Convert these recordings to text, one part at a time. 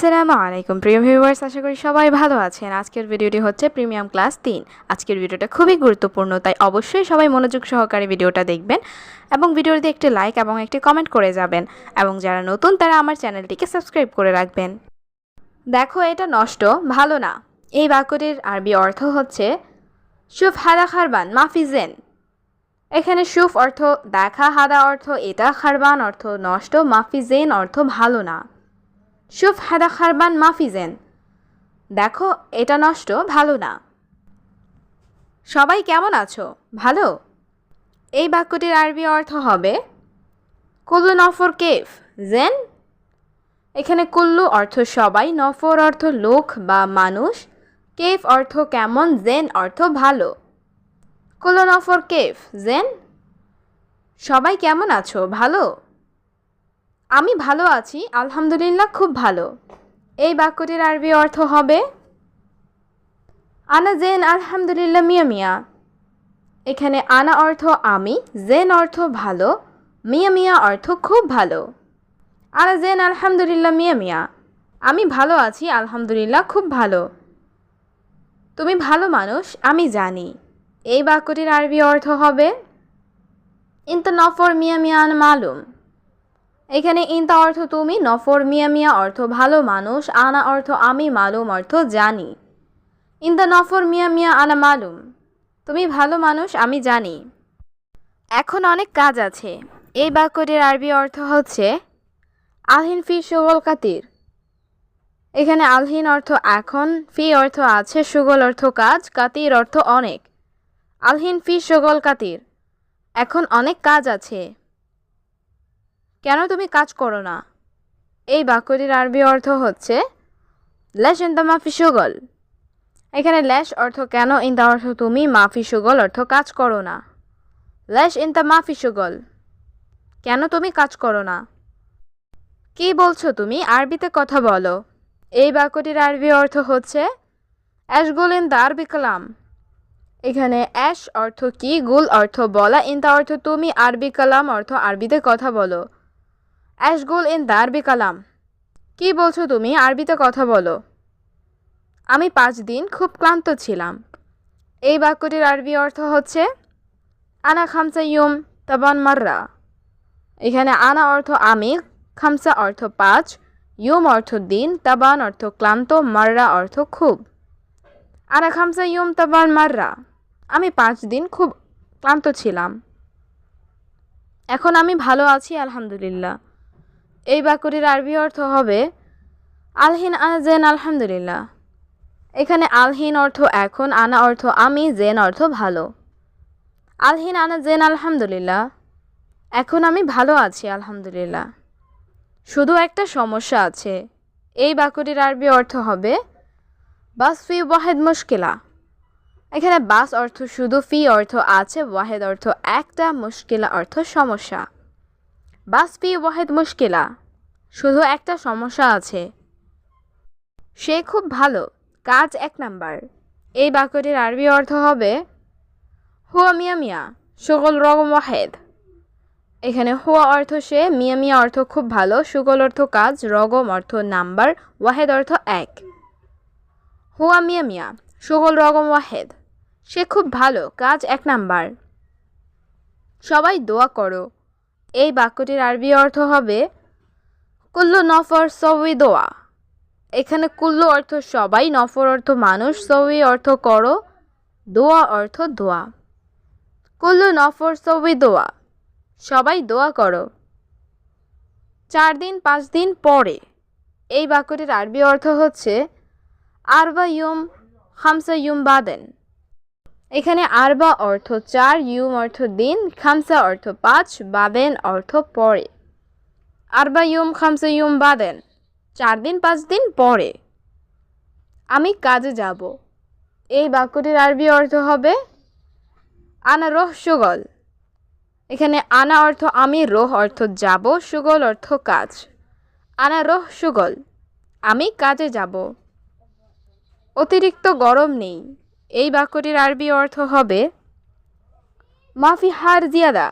আসসালামু আলাইকুম। প্রিয় ভিউয়ার্স আশা করি সবাই ভালো আছেন। আজকের ভিডিওটি হচ্ছে প্রিমিয়াম ক্লাস তিন। আজকের ভিডিওটা খুবই গুরুত্বপূর্ণ, তাই অবশ্যই সবাই মনোযোগ সহকারে ভিডিওটা দেখবেন এবং ভিডিওতে একটি লাইক এবং একটি কমেন্ট করে যাবেন। এবং যারা নতুন, তারা আমার চ্যানেলটিকে সাবস্ক্রাইব করে রাখবেন। দেখো, এটা নষ্ট, ভালো না। এই বাক্যটির আরবি অর্থ হচ্ছে সুফ হাদা খারবান মাফিজেন এখানে সুফ অর্থ দেখা হাদা অর্থ এটা খারবান অর্থ নষ্ট মাফিজেন অর্থ ভালো না। শুফ হাদা খারবান মাফিজেন দেখো, এটা নষ্ট, ভালো না। সবাই কেমন আছো? ভালো? এই বাক্যটির আরবি অর্থ হবে, কুল্লু নফর কেফ, জেন। এখানে কুল্লু অর্থ সবাই, নফর অর্থ লোক বা মানুষ, কেফ অর্থ কেমন, জেন অর্থ ভালো। কুল্লু নফর কেফ, জেন। সবাই কেমন আছো? ভালো? আমি ভালো আছি, আলহামদুলিল্লাহ খুব ভালো। এই বাক্যটির আরবি অর্থ হবে, আনা জেন, আলহামদুলিল্লাহ, মিয়া মিয়া। এখানে আনা অর্থ আমি, জেন অর্থ ভালো, মিয়া মিয়া অর্থ খুব ভালো। আনা জেন, আলহামদুলিল্লাহ, মিয়া মিয়া। আমি ভালো আছি, আলহামদুলিল্লাহ, খুব ভালো। তুমি ভালো মানুষ, আমি জানি। এই বাক্যটির আরবি অর্থ হবে ইন্ত নফর মিয়া, আন মালুম। এখানে ইন্তা অর্থ তুমি, নফর মিয়া মিয়া অর্থ ভালো মানুষ, আনা অর্থ আমি, মালুম অর্থ জানি। ইন্দা নফর মিয়া মিয়া আনা মালুম, তুমি ভালো মানুষ, আমি জানি। এখন অনেক কাজ আছে। এই বাক্যটির আরবি অর্থ হচ্ছে, আলহিন ফি সুগল কাতির। এখানে আলহিন অর্থ এখন, ফি অর্থ আছে, সুগল অর্থ কাজ, কাতির অর্থ অনেক। আলহিন ফি সুগল কাতির, এখন অনেক কাজ আছে। কেন তুমি কাজ করো না? এই বাক্যটির আরবি অর্থ হচ্ছে ল্যাশ ইন দ্য মাফি সুগল। এখানে ল্যাশ অর্থ কেন? ইন দ্য অর্থ তুমি, মাফি সুগল অর্থ কাজ করো না। ল্যাশ ইন দ্য মাফি সুগল। কেন তুমি কাজ করো না? কি বলছো তুমি? আরবিতে কথা বলো। এই বাক্যটির আরবি অর্থ হচ্ছে অ্যাশগুল ইন দ্য আরবি কালাম। এখানে অ্যাশ অর্থ কি? গুল অর্থ বলা। ইন দ্য অর্থ তুমি। আরবি কালাম অর্থ আরবিতে কথা বলো। অ্যাশগুল ইন দ্য আরবি কালাম। কি বলছো তুমি? আরবিতে কথা বলো। আমি পাঁচ দিন খুব ক্লান্ত ছিলাম। এই বাক্যটির আরবি অর্থ হচ্ছে, আনা খামসা ইয়ুম তাবান মাররা। এখানে আনা অর্থ আমি খামসা অর্থ পাঁচ ইয়ুম অর্থ দিন তাবান অর্থ ক্লান্ত মাররা অর্থ খুব আনা খামসা ইউম তাবান মাররা। আমি পাঁচ দিন খুব ক্লান্ত ছিলাম। এখন আমি ভালো আছি, আলহামদুলিল্লাহ। এই বাক্যটির আরবি অর্থ হবে, আলহিন আনা জেন, আলহামদুলিল্লাহ। এখানে আলহিন অর্থ এখন আনা অর্থ আমি জেন অর্থ ভালো। আলহিন আনা জেন, আলহামদুলিল্লাহ। এখন আমি ভালো আছি, আলহামদুলিল্লাহ। শুধু একটা সমস্যা আছে, এই বাক্যটির আরবি অর্থ হবে, বাস ফি ওয়াহেদ মুশকিলা। এখানে বাস অর্থ শুধু, ফি অর্থ আছে, ওয়াহেদ অর্থ একটা, মুশকিলা অর্থ সমস্যা। বাস ওয়াহেদ মুশকিলা। শুধু একটা সমস্যা আছে। সে খুব ভালো, কাজ এক নাম্বার। এই বাক্যটির আরবি অর্থ হবে, হুয়া মিয়া মিয়া, সুগল রগম ওয়াহেদ। এখানে হুয়া অর্থ সে, মিয়া মিয়া অর্থ খুব ভালো, সুগল অর্থ কাজ, রগম অর্থ নাম্বার, ওয়াহেদ অর্থ এক। হুয়া মিয়া মিয়া, সুগল রগম ওয়াহেদ। সে খুব ভালো, কাজ এক নাম্বার। সবাই দোয়া করো। এই বাক্যটির আরবি অর্থ হবে, কুল্লু নফর সবই দোয়া। এখানে কুল্লু অর্থ সবাই, নফর অর্থ মানুষ সবই অর্থ করো, দোয়া অর্থ দোয়া। কুল্লু নফর সবই দোয়া, সবাই দোয়া করো। চার দিন, পাঁচ দিন পরে, এই বাক্যটির আরবি অর্থ হচ্ছে, আরবা ইউম খামসা ইউম বাদেন। এখানে আরবা অর্থ চার, ইউম অর্থ দিন, খামসা অর্থ পাঁচ বাদেন অর্থ পরে। আরবা ইউম, খামসা ইউম বাদেন চার দিন, পাঁচ দিন পরে। আমি কাজে যাব। এই বাক্যটির আরবি অর্থ হবে, আনা রোহ, সুগল। এখানে আনা অর্থ আমি, রোহ অর্থ যাব, সুগল অর্থ কাজ। আনা রোহ, সুগল। আমি কাজে যাব। অতিরিক্ত গরম নেই। এই বাক্যটির আরবি অর্থ হবে, মাফি হার জিয়াদা।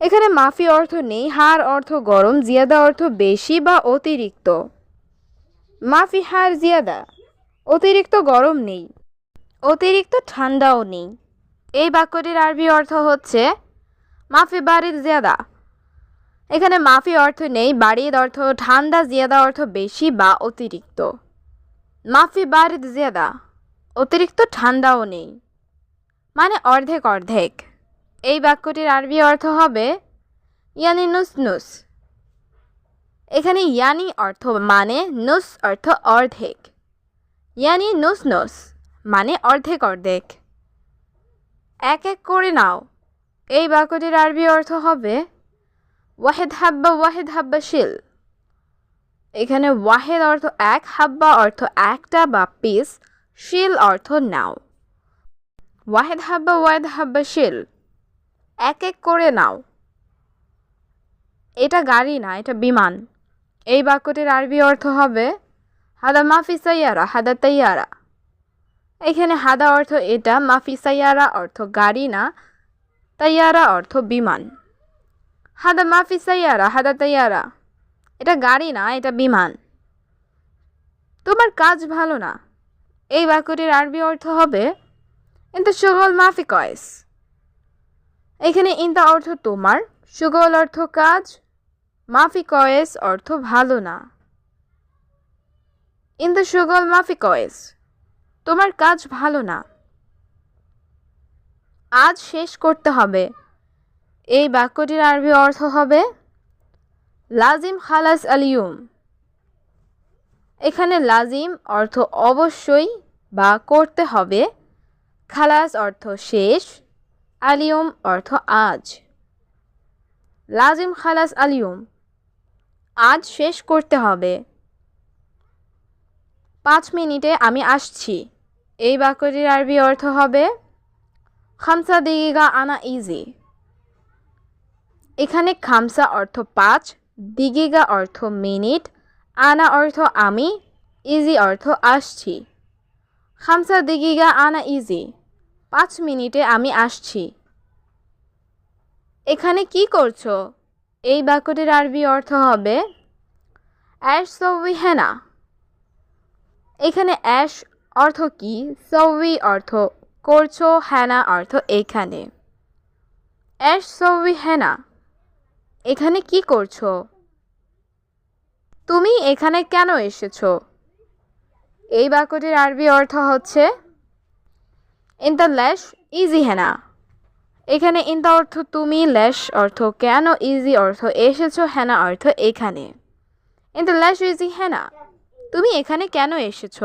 এখানে মাফি অর্থ নেই, হার অর্থ গরম, জিয়াদা অর্থ বেশি বা অতিরিক্ত। মাফি হার জিয়াদা, অতিরিক্ত গরম নেই, অতিরিক্ত ঠান্ডাও নেই। এই বাক্যটির আরবি অর্থ হচ্ছে, মাফি বাড়ির জিয়াদা। এখানে মাফি অর্থ নেই বাড়ির অর্থ ঠান্ডা, জিয়াদা অর্থ বেশি বা অতিরিক্ত। মাফি বাড়ির জিয়াদা। অতিরিক্ত ঠান্ডাও নেই। মানে অর্ধেক অর্ধেক। এই বাক্যটির আরবি অর্থ হবে ইয়ানি নুস নুস। এখানে ইয়ানি অর্থ মানে নুস অর্থ অর্ধেক। ইয়ানি নুস নুস মানে অর্ধেক অর্ধেক। এক এক করে নাও। এই বাক্যটির আরবি অর্থ হবে ওয়াহেদ হাব্বা ওয়াহেদ হাব্বা শিল। এখানে ওয়াহেদ অর্থ এক, হাব্বা অর্থ একটা বা পিস। শিল অর্থ নাও। ওয়াহেদ হাব্বা ওয়াহেদ হাব্বা শিল। এক এক করে নাও। এটা গাড়ি না, এটা বিমান। এই বাক্যটির আরবি অর্থ হবে, হাদা মাফি সাইয়ারা, হাদা তাইয়ারা। এখানে হাদা অর্থ এটা মাফি সাইয়ারা অর্থ গাড়ি না, তাইয়ারা অর্থ বিমান। হাদা মাফি সাইয়ারা, হাদা তাইয়ারা। এটা গাড়ি না, এটা বিমান। তোমার কাজ ভালো না। এই বাক্যটির আরবি অর্থ হবে ইন্তা সুগল মাফি কয়েস এখানে ইন্তা অর্থ তোমার সুগল অর্থ কাজ মাফি কয়েস অর্থ ভালো না। ইন্তা সুগল মাফি কয়েস তোমার কাজ ভালো না। আজ শেষ করতে হবে। এই বাক্যটির আরবি অর্থ হবে, লাজিম খালাস আলিয়ুম এখানে লাজিম অর্থ অবশ্যই বা করতে হবে। খালাস অর্থ শেষ, আলিয়ম অর্থ আজ। লাজিম, খালাস, আলিয়ম, আজ শেষ করতে হবে। পাঁচ মিনিটে আমি আসছি। এই বাক্যটির আরবি অর্থ হবে, খামসা দিগিগা আনা ইজি। এখানে খামসা অর্থ পাঁচ, দিগিগা অর্থ মিনিট আনা অর্থ আমি, ইজি অর্থ আসছি। খামসা দিগিগা আনা ইজি, পাঁচ মিনিটে আমি আসছি। এখানে কি করছ? এই বাক্যটির আরবি অর্থ হবে অ্যাশ সৌই হেনা এখানে অ্যাশ অর্থ কি? সৌই অর্থ করছ হ্যানা অর্থ এখানে। অ্যাশ সৌই হেনা এখানে কি করছ? তুমি এখানে কেন এসেছ? এই বাক্যটির আরবি অর্থ হচ্ছে ইন্তা ল্যাশ ইজি হেনা এখানে ইন্তা অর্থ তুমি ল্যাশ অর্থ কেন ইজি অর্থ এসেছ হেনা অর্থ এখানে ইন্তা ল্যাশ ইজি হেনা তুমি এখানে কেন এসেছ?